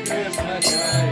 Krishna time.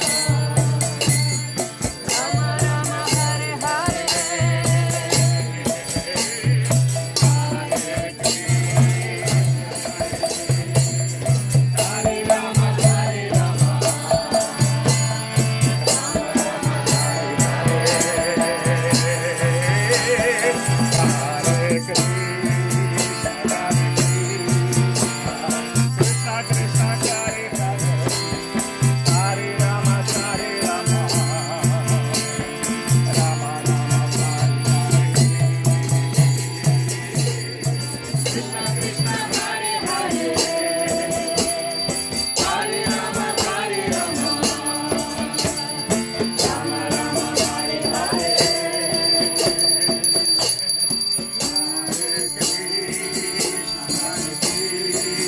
Música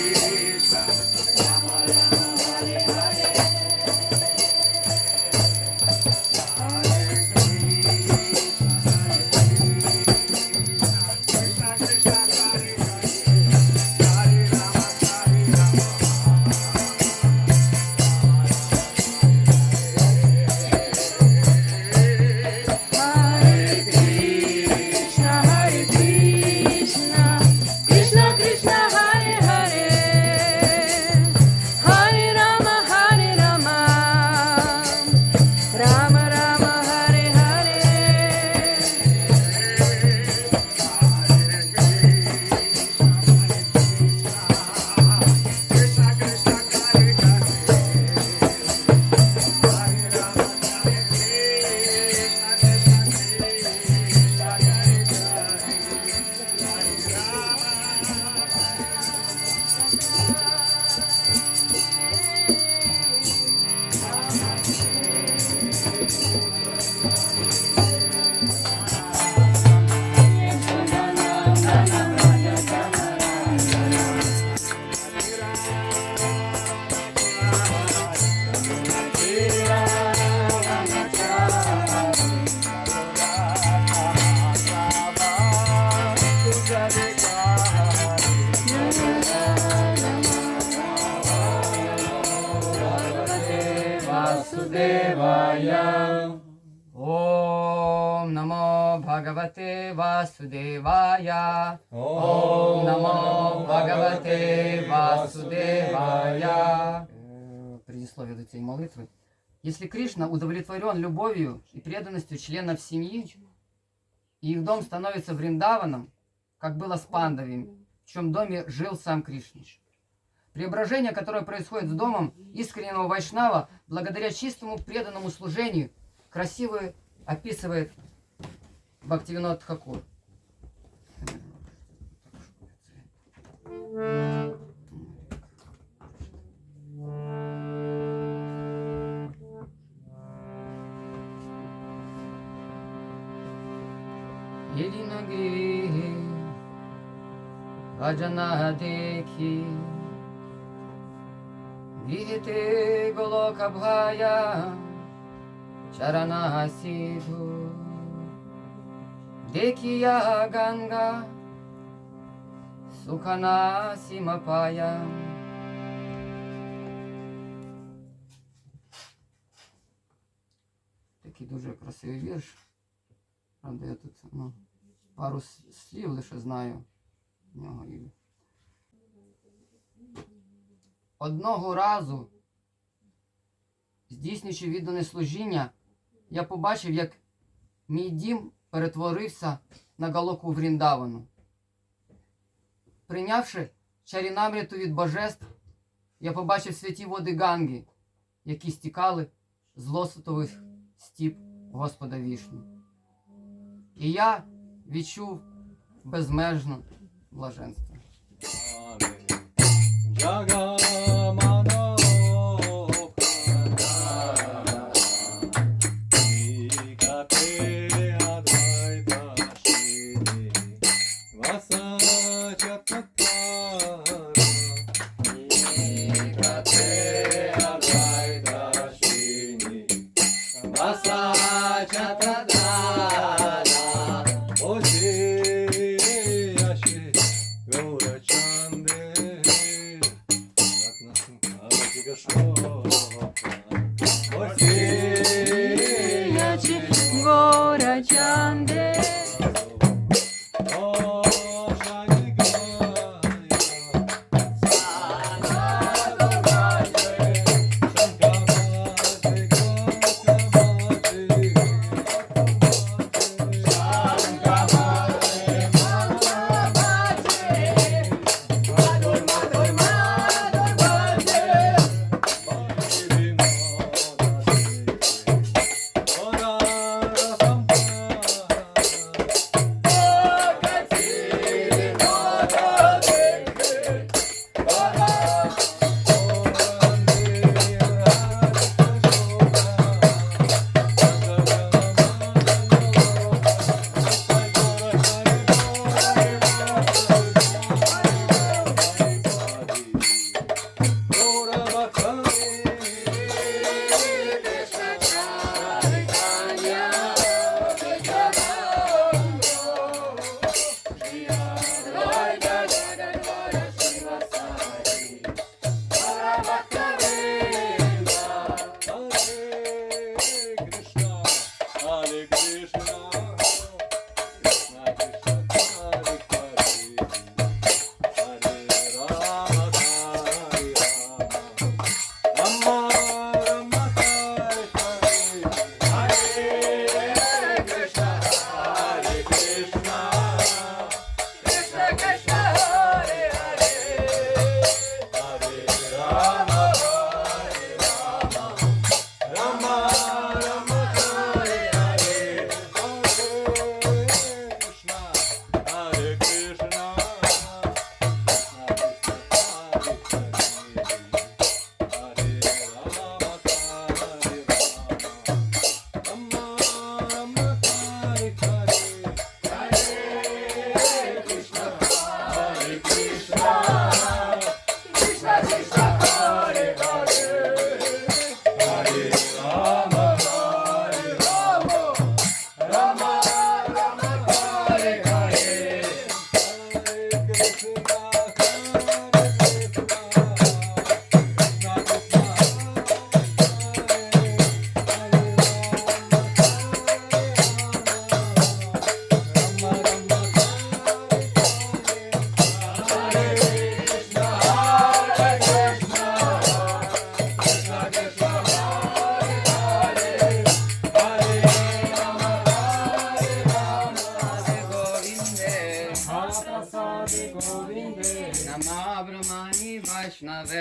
Bhagavate Vasudevaya Om Namo Bhagavate Vasudevaya Предисловие этой молитвы. Если Кришна удовлетворен любовью и преданностью членов семьи, и их дом становится Вриндаваном, как было с пандавами, в чем доме жил сам Кришна. Преображение, которое происходит с домом искреннего Вайшнава, благодаря чистому преданному служению, красиво описывает Бхактивинод Тхакур. यदि न गृहे भजना देखी गृहते गोलोक भाया चरणा सिधु 出来やがんがそかなしまぱや Такий дуже красивий вірш. Правда, я тут ну, пару слів лише знаю в нього. Одного разу, здійснюючи віддане служіння, я побачив, як мій дім перетворився на галоку Вріндавану. Прийнявши чарінамряту від божеств, я побачив святі води Ганги, які стікали з лосотових стіп Господа Вішну. І я відчув безмежне блаженство. 那时候。Yeah.